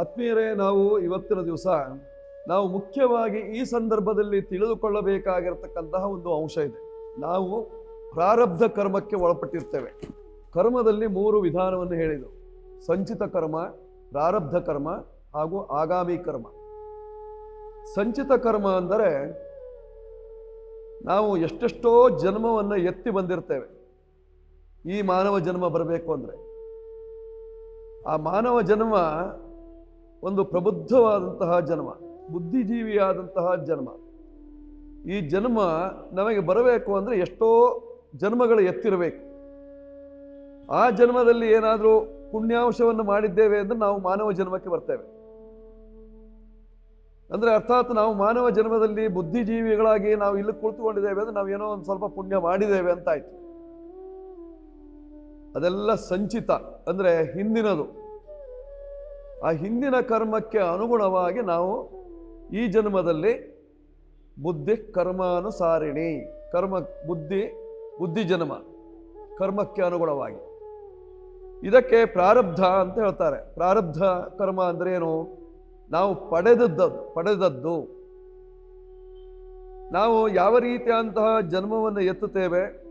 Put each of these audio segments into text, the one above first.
ಆತ್ಮೀಯರೇ, ನಾವು ಇವತ್ತಿನ ದಿವಸ ನಾವು ಮುಖ್ಯವಾಗಿ ಈ ಸಂದರ್ಭದಲ್ಲಿ ತಿಳಿದುಕೊಳ್ಳಬೇಕಾಗಿರತಕ್ಕಂತಹ ಒಂದು ಅಂಶ ಇದೆ. ನಾವು ಪ್ರಾರಬ್ಧ ಕರ್ಮಕ್ಕೆ ಒಳಪಟ್ಟಿರ್ತೇವೆ. ಕರ್ಮದಲ್ಲಿ ಮೂರು ವಿಧಾನವನ್ನು ಹೇಳಿದರು. ಸಂಚಿತ ಕರ್ಮ, ಪ್ರಾರಬ್ಧ ಕರ್ಮ ಹಾಗೂ ಆಗಾಮಿ ಕರ್ಮ. ಸಂಚಿತ ಕರ್ಮ ಅಂದರೆ ನಾವು ಎಷ್ಟೆಷ್ಟೋ ಜನ್ಮವನ್ನು ಎತ್ತಿ ಬಂದಿರ್ತೇವೆ. ಈ ಮಾನವ ಜನ್ಮ ಬರಬೇಕು ಅಂದರೆ. ಆ ಮಾನವ ಜನ್ಮ ಒಂದು ಪ್ರಬುದ್ಧವಾದಂತಹ ಜನ್ಮ, ಬುದ್ಧಿಜೀವಿಯಾದಂತಹ ಜನ್ಮ. ಈ ಜನ್ಮ ನಮಗೆ ಬರಬೇಕು ಅಂದರೆ ಎಷ್ಟೋ ಜನ್ಮಗಳು ಎತ್ತಿರಬೇಕು. ಆ ಜನ್ಮದಲ್ಲಿ ಏನಾದರೂ ಪುಣ್ಯಾಂಶವನ್ನು ಮಾಡಿದ್ದೇವೆ ಅಂದರೆ ನಾವು ಮಾನವ ಜನ್ಮಕ್ಕೆ ಬರ್ತೇವೆ. ಅಂದರೆ ಅರ್ಥಾತ್ ನಾವು ಮಾನವ ಜನ್ಮದಲ್ಲಿ ಬುದ್ಧಿಜೀವಿಗಳಾಗಿ ನಾವು ಇಲ್ಲಿ ಕುಳಿತುಕೊಂಡಿದ್ದೇವೆ ಅಂದರೆ ನಾವು ಏನೋ ಒಂದು ಸ್ವಲ್ಪ ಪುಣ್ಯ ಮಾಡಿದ್ದೇವೆ ಅಂತ ಆಯ್ತು ಅದೆಲ್ಲ ಸಂಚಿತ ಅಂದರೆ ಹಿಂದಿನದು. ಆ ಹಿಂದಿನ ಕರ್ಮಕ್ಕೆ ಅನುಗುಣವಾಗಿ ನಾವು ಈ ಜನ್ಮದಲ್ಲಿ ಬುದ್ಧಿ ಕರ್ಮಾನುಸಾರಿಣಿ. ಕರ್ಮ, ಬುದ್ಧಿ ಬುದ್ಧಿ ಜನ್ಮ. ಕರ್ಮಕ್ಕೆ ಅನುಗುಣವಾಗಿ. ಇದಕ್ಕೆ ಪ್ರಾರಬ್ಧ ಅಂತ ಹೇಳ್ತಾರೆ. ಪ್ರಾರಬ್ಧ ಕರ್ಮ ಅಂದ್ರೆ ಏನು? ನಾವು ಪಡೆದದ್ದು ಪಡೆದದ್ದು. ನಾವು ಯಾವ ರೀತಿಯಂತಹ ಜನ್ಮವನ್ನು ಎತ್ತುತ್ತೇವೆ?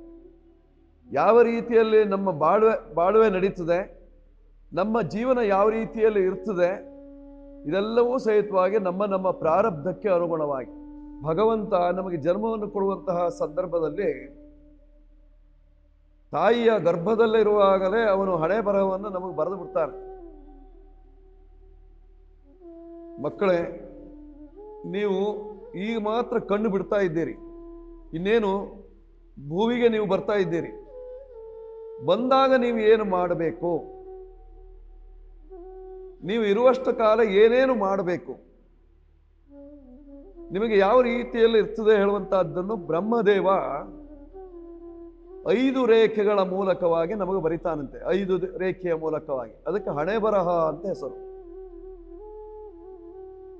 ಯಾವ ರೀತಿಯಲ್ಲಿ ನಮ್ಮ ಬಾಳ್ವೆ ಬಾಳ್ವೆ ನಡೀತದೆ? ನಮ್ಮ ಜೀವನ ಯಾವ ರೀತಿಯಲ್ಲಿ ಇರ್ತದೆ, ಇದೆಲ್ಲವೂ ಸಹಿತವಾಗಿ ನಮ್ಮ ನಮ್ಮ ಪ್ರಾರಬ್ಧಕ್ಕೆ ಅನುಗುಣವಾಗಿ. ಭಗವಂತ ನಮಗೆ ಜನ್ಮವನ್ನು ಕೊಡುವಂತಹ ಸಂದರ್ಭದಲ್ಲಿ ತಾಯಿಯ ಗರ್ಭದಲ್ಲಿರುವಾಗಲೇ ಅವನು ಹಣೆ ಬರಹವನ್ನು ನಮಗೆ ಬರೆದು ಬಿಡ್ತಾನೆ. ಮಕ್ಕಳೇ, ನೀವು ಈಗ ಮಾತ್ರ ಕಣ್ಣು ಬಿಡ್ತಾ ಇದ್ದೀರಿ. ಇನ್ನೇನು ಭೂವಿಗೆ ನೀವು ಬರ್ತಾ ಇದ್ದೀರಿ. ಬಂದಾಗ ನೀವು ಏನು ಮಾಡಬೇಕು? ನೀವು ಇರುವಷ್ಟು ಕಾಲ ಏನೇನು ಮಾಡಬೇಕು? ನಿಮಗೆ ಯಾವ ರೀತಿಯಲ್ಲಿ ಇರ್ತದೆ ಹೇಳುವಂತಹದ್ದನ್ನು ಬ್ರಹ್ಮದೇವ ಐದು ರೇಖೆಗಳ ಮೂಲಕವಾಗಿ ನಮಗೆ ಬರಿತಾನಂತೆ. ಐದು ರೇಖೆಯ ಮೂಲಕವಾಗಿ. ಅದಕ್ಕೆ ಹಣೆ ಬರಹ ಅಂತ ಹೆಸರು.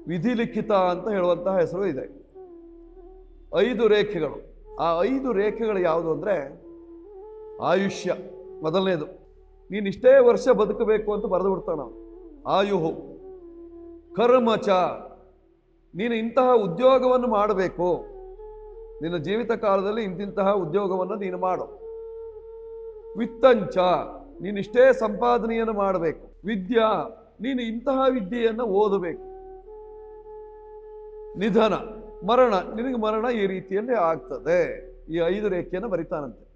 ವಿಧಿಲಿಖಿತ ಅಂತ ಹೇಳುವಂತಹ ಹೆಸರು ಇದೆ. ಐದು ರೇಖೆಗಳು. ಆ ಐದು ರೇಖೆಗಳು ಯಾವುದು ಅಂದ್ರೆ ಆಯುಷ್ಯ ಮೊದಲನೇದು. ನೀನು ಇಷ್ಟೇ ವರ್ಷ ಬದುಕಬೇಕು ಅಂತ ಬರೆದು ಬಿಡ್ತಾನ ಅವನು. ಆಯುಹು. ಕರ್ಮಚ ನೀನು ಇಂತಹ ಉದ್ಯೋಗವನ್ನು ಮಾಡಬೇಕು. ನಿನ್ನ ಜೀವಿತ ಕಾಲದಲ್ಲಿ ಇಂತಿಂತಹ ಉದ್ಯೋಗವನ್ನು ನೀನು ಮಾಡು. ವಿತ್ತಂಚ. ನೀನು ಇಷ್ಟೇ ಸಂಪಾದನೆಯನ್ನು ಮಾಡಬೇಕು. ವಿದ್ಯಾ. ನೀನು ಇಂತಹ ವಿದ್ಯೆಯನ್ನು ಓದಬೇಕು. ನಿಧನ. ಮರಣ. ನಿನಗೆ ಮರಣ ಈ ರೀತಿಯಲ್ಲಿ ಆಗ್ತದೆ. ಈ ಐದು ರೇಖೆಯನ್ನು ಬರಿತಾನಂತೆ.